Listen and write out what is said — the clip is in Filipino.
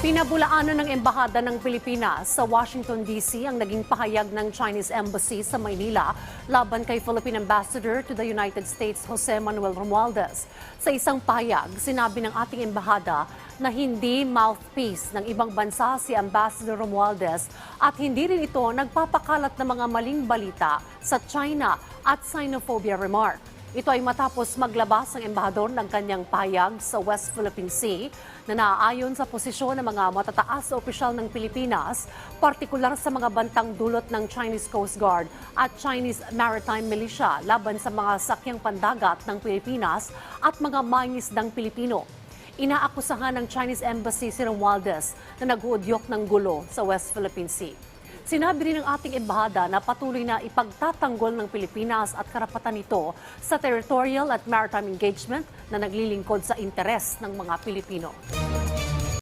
Pinabulaanan ng Embahada ng Pilipinas sa Washington, D.C. ang naging pahayag ng Chinese Embassy sa Maynila laban kay Philippine Ambassador to the United States Jose Manuel Romualdez. Sa isang pahayag, sinabi ng ating embahada na hindi mouthpiece ng ibang bansa si Ambassador Romualdez at hindi rin ito nagpapakalat ng mga maling balita sa China at xenophobia remark. Ito ay matapos maglabas ang embahador ng kanyang pahayag sa West Philippine Sea na naaayon sa posisyon ng mga matataas na opisyal ng Pilipinas, partikular sa mga bantang dulot ng Chinese Coast Guard at Chinese Maritime Militia laban sa mga sakyang pandagat ng Pilipinas at mga mangisdang Pilipino. Inaakusahan ng Chinese Embassy si Romualdez na nag-uudyok ng gulo sa West Philippine Sea. Sinabi rin ng ating embahada na patuloy na ipagtatanggol ng Pilipinas at karapatan nito sa territorial at maritime engagement na naglilingkod sa interes ng mga Pilipino.